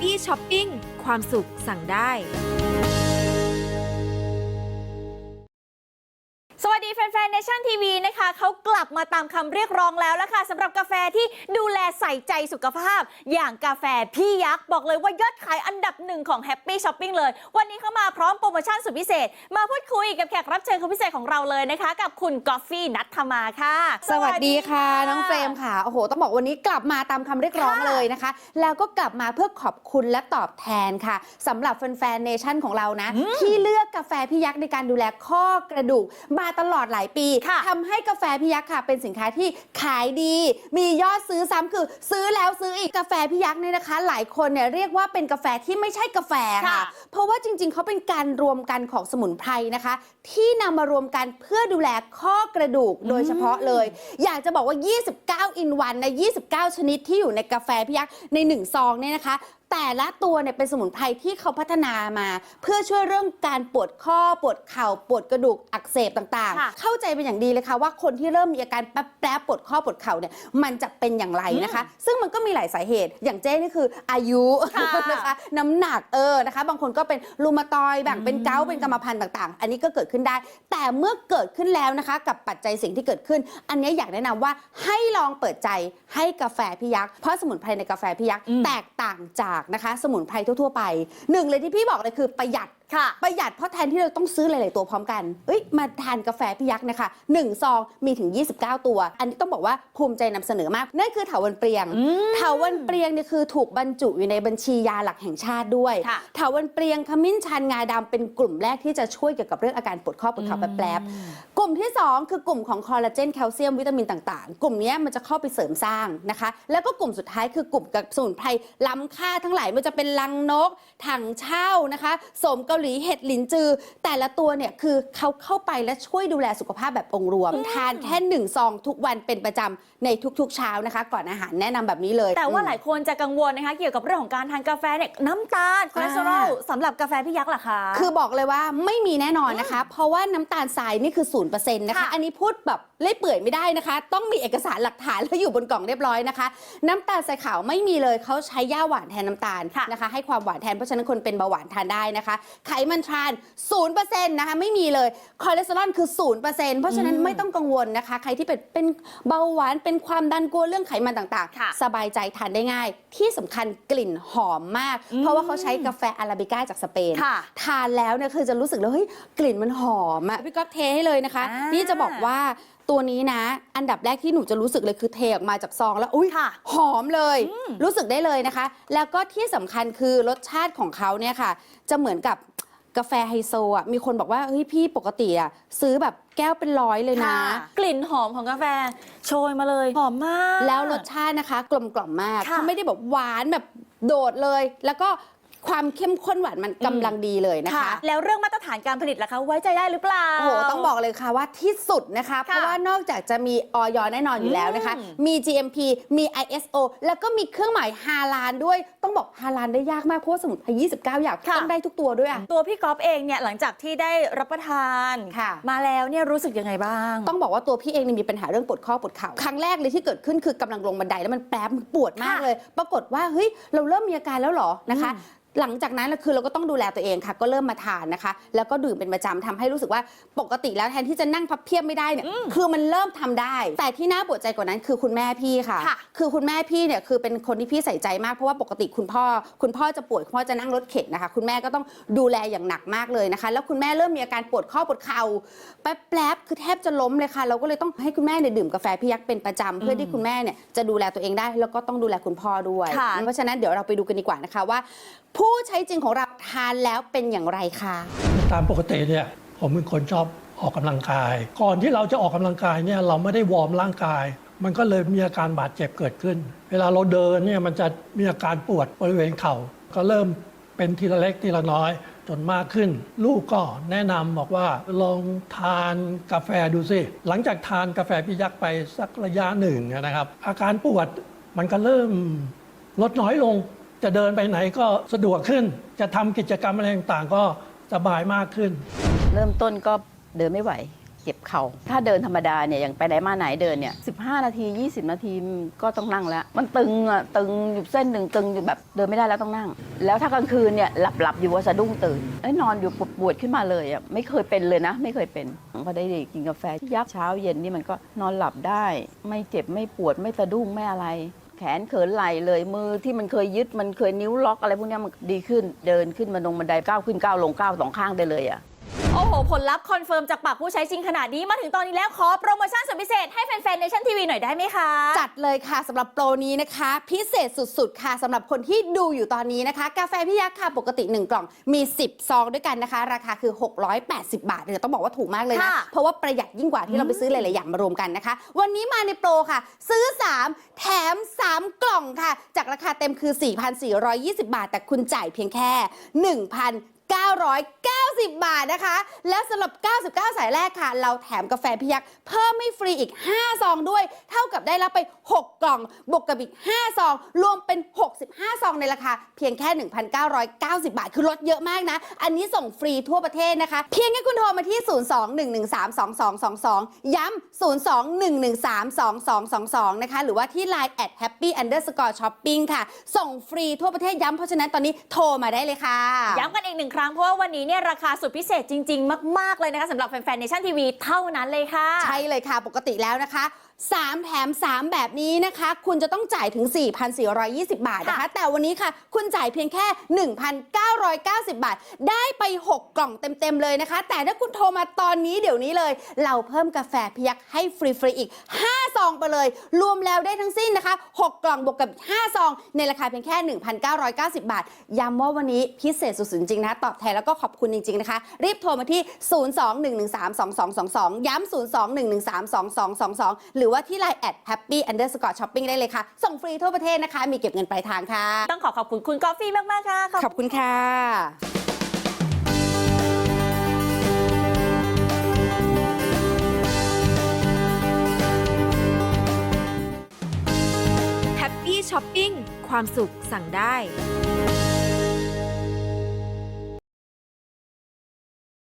ปี้ช้อปปิ้งความสุขสั่งได้ แฟนๆในชั่นทีวีนะคะเขากลับมาตามคำเรียกร้องแล้วละค่ะสำหรับกาแฟที่ดูแลใส่ใจสุขภาพ อย่างกาแฟพี่ยักษ์ บอกเลยว่ายอดขายอันดับหนึ่งของ Happy Shopping เลย วันนี้เขามาพร้อมโปรโมชั่นสุดพิเศษ มาพูดคุยกับแขกรับเชิญคนพิเศษของเราเลยนะคะ กับคุณกอฟฟี่นัทธมาค่ะ สวัสดีค่ะ น้องเฟรมค่ะโอ้โห ต้องบอกวันนี้กลับมาตามคำเรียกร้องค่ะเลยนะคะ แล้วก็กลับมาเพื่อขอบคุณและตอบแทนค่ะสำหรับแฟนๆเนชั่นของเรานะ ที่เลือกกาแฟพี่ยักษ์ในการดูแลข้อกระดูกมาตลอดหลายปีค่ะทำให้กาแฟพี่ยักษ์ค่ะ เป็นสินค้าที่ขายดี มียอดซื้อซ้ำคือ ซื้อแล้วซื้ออีกกาแฟพี่ยักษ์เนี่ยนะคะ หลายคนเนี่ยเรียกว่าเป็นกาแฟที่ไม่ใช่กาแฟค่ะค่ะเพราะว่าจริง ๆเขาเป็นการรวมกันของสมุนไพรนะคะ ที่นำมารวมกันเพื่อดูแลข้อกระดูกโดยเฉพาะเลย อยากจะบอกว่า 29 อินวันนะ29 ชนิดที่อยู่ในกาแฟพี่ยักษ์ใน 1 ซองเนี่ยนะคะแต่ละตัวเนี่ยเป็นสมุนไพรที่เขาพัฒนามา เพื่อช่วยเรื่องการปวดข้อปวดเข่าปวดกระดูกอักเสบต่างค่ะๆเข้าใจเป็นอย่างดีเลยค่ะว่าคนที่เริ่มมีอาการแป๊บๆปวดข้อปวดเข่าเนี่ยมันจะเป็นอย่างไรนะคะ ซึ่งมันก็มีหลายสาเหตุ อย่างเจ้นี่คืออายุค่ะนะคะน้ำหนักเออนะคะ บางคนก็เป็นรูมาตอยด์แบ่งเป็นเกาต์เป็นกรรมพันธุ์ต่างๆ อันนี้ก็เกิดขึ้นได้ แต่เมื่อเกิดขึ้นแล้วนะคะ กับปัจจัยสิ่งที่เกิดขึ้น อันนี้อยากแนะนำว่าให้ลองเปิดใจให้กาแฟพี่ยักษ์เพราะสมุนไพรในกาแฟพี่ยักษ์อืมแตกต่างจากนะคะ สมุนไพรทั่ว ๆ ไปหนึ่งเลยที่พี่บอกเลยคือประหยัดค่ะประหยัดเพราะแทนที่เราต้องซื้อหลาย ๆ ตัวพร้อมกันเอ้ยมาทานกาแฟพี่ยักษ์นะคะหนึ่งซองมีถึง 29 ตัว อันนี้ต้องบอกว่าภูมิใจนำเสนอมาก นั่นคือเถาวันเปรียงอืมเถาวันเปรียงเนี่ยคือถูกบรรจุอยู่ในบัญชียาหลักแห่งชาติด้วยค่ะเถาวันเปรียงขมิ้นชันงาดำเป็นกลุ่มแรกที่จะช่วยเกี่ยวกับเรื่องอาการปวดข้อปวดเข่าแป๊บๆกลุ่มที่ 2 คือกลุ่มของคอลลาเจนแคลเซียมวิตามินต่าง ๆ กลุ่มเนี้ยมันจะเข้าไปเสริมสร้างนะคะ แล้วก็กลุ่มสุดท้ายคือกลุ่มกับสมุนไพรล้ำค่าทั้งหลายไมันจะเป็นลังนก ถังเช่านะคะสมเกาหลีเห็ดหลินจือ แต่ละตัวเนี่ยคือเขาเข้าไปและช่วยดูแลสุขภาพแบบองค์รวม ทานแค่หนึ่งซองทุกวันเป็นประจำในทุกๆ เช้านะคะ ก่อนอาหารแนะนำแบบนี้เลยแต่ว่าอืมหลายคนจะกังวลนะคะ เกี่ยวกับเรื่องของการทานกาแฟเนี่ยน้ำตาลคอเลสเตอรอลสำหรับกาแฟพี่ยักษ์ล่ะคะ คือบอกเลยว่าไม่มีแน่นอนนะคะ เพราะว่าน้ำตาลทรายนี่คือศูนย์เปอร์เซ็นต์นะคะ ค่ะอันนี้พูดแบบเล่อยเปื่อยไม่ได้นะคะ ต้องมีเอกสารหลักฐานแล้วอยู่บนกล่องเรียบร้อยนะคะ น้ำตาลทรายขาวไม่มีเลยเขาใช้ย่าหวานแทนน้ำตาลค่ะนะคะ ให้ความหวานแทนเพราะฉะนั้นคนเป็นเบาหวานทานได้นะคะ ไขมันทรานศูนย์เปอร์เซ็นต์นะคะไม่มีเลยคอเลสเตอรอลคือศูนย์เปอร์เซ็นต์เพราะฉะนั้นไม่ต้องกังวลนะคะ ใครที่เป็นเป็นเบาหวานเป็นความดันกลัวเรื่องไขมันต่างค่ะๆสบายใจทานได้ง่าย ที่สำคัญกลิ่นหอมมาก เพราะว่าเขาใช้กาแฟอาราบิก้าจากสเปนค่ะทานแล้วเนี่ยคือจะรู้สึกเลยเฮ้ยกลิ่นมันหอมอะพี่ก๊อฟเทให้เลยนะคะอ่านี่นี่จะบอกว่า ตัวนี้นะ อันดับแรกที่หนูจะรู้สึกเลยคือเทออกมาจากซองแล้วอุ้ยค่ะหอมเลย รู้สึกได้เลยนะคะ แล้วก็ที่สำคัญคือรสชาติของเขาเนี่ยค่ะ จะเหมือนกับกาแฟไฮโซอะมีคนบอกว่าเฮ้ยพี่ปกติอะซื้อแบบแก้วเป็นร้อยเลยนะค่ะกลิ่นหอมของกาแฟ โชยมาเลย หอมมาก แล้วรสชาตินะคะ กลมกล่อมมากค่ะเขาไม่ได้แบบหวานแบบโดดเลย แล้วก็ ความเข้มข้นหวานมันกำลังดีเลยนะคะ แล้วเรื่องมาตรฐานการผลิตล่ะคะ ไว้ใจได้หรือเปล่า โอ้โห ต้องบอกเลยค่ะว่าที่สุดนะคะ เพราะว่านอกจากจะมีออยแน่นอนอยู่แล้วนะคะ อืมมี GMP มี ISO แล้วก็มีเครื่องหมายฮาลานด้วย ต้องบอกฮาลานได้ยากมาก เพราะว่าสมุนไพร29 อย่างค่ะ ต้องได้ทุกตัวด้วยอะ ตัวพี่ก๊อฟเองเนี่ยหลังจากที่ได้รับประทานค่ะ มาแล้วเนี่ยรู้สึกยังไงบ้าง ต้องบอกว่าตัวพี่เองเนี่ยมีปัญหาเรื่องปวดข้อปวดเข่าครั้งแรกเลยที่เกิดขึ้นคือกำลังลงบันไดแล้วมันแป๊บมันปวดมากค่ะเลย ปรากฏว่าเฮ้ยเราเริ่มมีอาการแล้วเหรอนะคะหลังจากนั้นน่ะคือเราก็ต้องดูแลตัวเองค่ะ ก็เริ่มมาทานนะคะ แล้วก็ดื่มเป็นประจำทำให้รู้สึกว่าปกติแล้วแทนที่จะนั่งพับเพียบไม่ได้เนี่ยคือมันเริ่มทำได้ แต่ที่น่าปวดใจกว่านั้นคือคุณแม่พี่ค่ะค่ะ คือคุณแม่พี่เนี่ยคือเป็นคนที่พี่ใส่ใจมากเพราะว่าปกติคุณพ่อ คุณพ่อจะป่วยคุณพ่อจะนั่งรถเข็นนะคะ คุณแม่ก็ต้องดูแลอย่างหนักมากเลยนะคะ แล้วคุณแม่เริ่มมีอาการปวดข้อปวดเข่าแป๊บๆคือแทบจะล้มเลยค่ะ เราก็เลยต้องให้คุณแม่เนี่ยดื่มกาแฟพี่ยักษ์เป็นประจำเพื่อที่คุณแม่เนี่ยจะดูแลตัวเองได้ แล้วก็ต้องดูแลคุณพ่อด้วยค่ะเพราะฉะนั้นเดี๋ยวเราไปดูกันดีกว่านะคะว่าผูู้้ใช้จริงของเราทานแล้วเป็นอย่างไรคะตามปกติเนี่ยผมเป็นคนชอบออกกำลังกาย ก่อนที่เราจะออกกำลังกายเนี่ยเราไม่ได้วอร์มร่างกาย มันก็เลยมีอาการบาดเจ็บเกิดขึ้น เวลาเราเดินเนี่ยมันจะมีอาการปวดบริเวณเข่า ก็เริ่มเป็นทีละเล็กทีละน้อยจนมากขึ้น ลูกก็แนะนำบอกว่าลองทานกาแฟดูสิ หลังจากทานกาแฟพี่ยักษ์ไปสักระยะหนึ่งนะครับ อาการปวดมันก็เริ่มลดน้อยลง จะเดินไปไหนก็สะดวกขึ้น จะทำกิจกรรมอะไรต่างๆ ก็สบายมากขึ้น เริ่มต้นก็เดินไม่ไหวเจ็บเข่าถ้าเดินธรรมดาเนี่ยอย่างไปไหนมาไหนเดินเนี่ย15 นาที 20 นาทีก็ต้องนั่งแล้ว มันตึงอะตึงอยู่เส้นหนึ่งตึงอยู่แบบเดินไม่ได้แล้วต้องนั่ง แล้วถ้ากลางคืนเนี่ยหลับหลับอยู่ว่าสะดุ้งตื่นเอ้นอนอยู่ปวดปวดขึ้นมาเลยอะไม่เคยเป็นเลยนะ ไม่เคยเป็นพอได้กินกาแฟยักษ์เช้าเย็นนี่มันก็นอนหลับได้ ไม่เจ็บไม่ปวดไม่สะดุ้งไม่อะไร แขนเขินไหลเลยมือที่มันเคยยึดมันเคยนิ้วล็อกอะไรพวกนี้มันดีขึ้นเดินขึ้นมาลงบันไดก้าวขึ้นก้าวลงก้าวสองข้างได้เลยอะ โอ้โห ผลลัพธ์คอนเฟิร์มจากปากผู้ใช้จริงขนาดนี้มาถึงตอนนี้แล้วขอโปรโมชั่นสุดพิเศษให้แฟนๆในชั่นทีวีหน่อยได้ไหมคะ จัดเลยค่ะสำหรับโปรนี้นะคะ พิเศษสุดๆ ค่ะสำหรับคนที่ดูอยู่ตอนนี้นะคะ กาแฟพี่ยักษ์ค่ะปกติ 1 กล่องมี 10 ซองด้วยกันนะคะ ราคาคือ 680 บาทเดี๋ยวต้องบอกว่าถูกมากเลยนะ ค่ะเพราะว่าประหยัดยิ่งกว่าที่เราไปซื้อหลายๆอย่างมารวมกันนะคะ วันนี้มาในโปรค่ะ ซื้อ 3 แถม 3 กล่องค่ะ จากราคาเต็มคือ 4,420 บาท แต่คุณจ่ายเพียงแค่1,000 990 บาทนะคะ แล้วสำหรับ 99 สายแรกค่ะ เราแถมกาแฟพิยักษ์เพิ่มไม่ฟรีอีก 5 ซองด้วย เท่ากับได้รับไป 6 กล่อง บวกกับอีก 5 ซอง รวมเป็น 65 ซองในราคา เพียงแค่ 1,990 บาท คือลดเยอะมากนะ อันนี้ส่งฟรีทั่วประเทศนะคะ เพียงแค่คุณโทรมาที่ 02-113-2222 ย้ำ02-113-2222 นะคะ หรือว่าที่ Line at happy underscore shopping ค่ะ ส่งฟรีทั่วประเทศย้ำเพราะฉะนั้นตอนนี้โทรมาได้เลยค่ะ ย้ำกันอีกหนึ่งครั้งเพราะว่าวันนี้เนี่ยราคาสุดพิเศษจริง ๆ มาก ๆ เลยนะคะสำหรับแฟนๆเนชั่นทีวีเท่านั้นเลยค่ะ ใช่เลยค่ะ ปกติแล้วนะคะ 3 แถม 3 แบบนี้นะคะ คุณจะต้องจ่ายถึง 4,420 บาทนะคะค่ะแต่วันนี้ค่ะ คุณจ่ายเพียงแค่ 1,990 บาท ได้ไป 6 กล่องเต็ม ๆ เลยนะคะ แต่ถ้าคุณโทรมาตอนนี้เดี๋ยวนี้เลย เราเพิ่มกาแฟพยักให้ฟรี ๆ อีก 5 ซองไปเลย รวมแล้วได้ทั้งสิ้นนะคะ 6 กล่องบวกกับ 5 ซอง ในราคาเพียงแค่ 1,990 บาท ย้ำว่าวันนี้พิเศษสุดๆจริงๆนะคะตอบแทนแล้วก็ขอบคุณจริง ๆ นะคะ รีบโทรมาที่ 02-113-2222 ย้ำ02-113-2222 หรือว่าที่ Line at happy underscore shopping ได้เลยค่ะ ส่งฟรีทั่วประเทศนะคะ มีเก็บเงินปลายทางค่ะ ต้องขอขอบคุณคุณกอฟฟี่มาก ๆ ค่ะ ขอบขอบคุณค่ะ แฮปปี้ช้อปปิ้งความสุขสั่งได้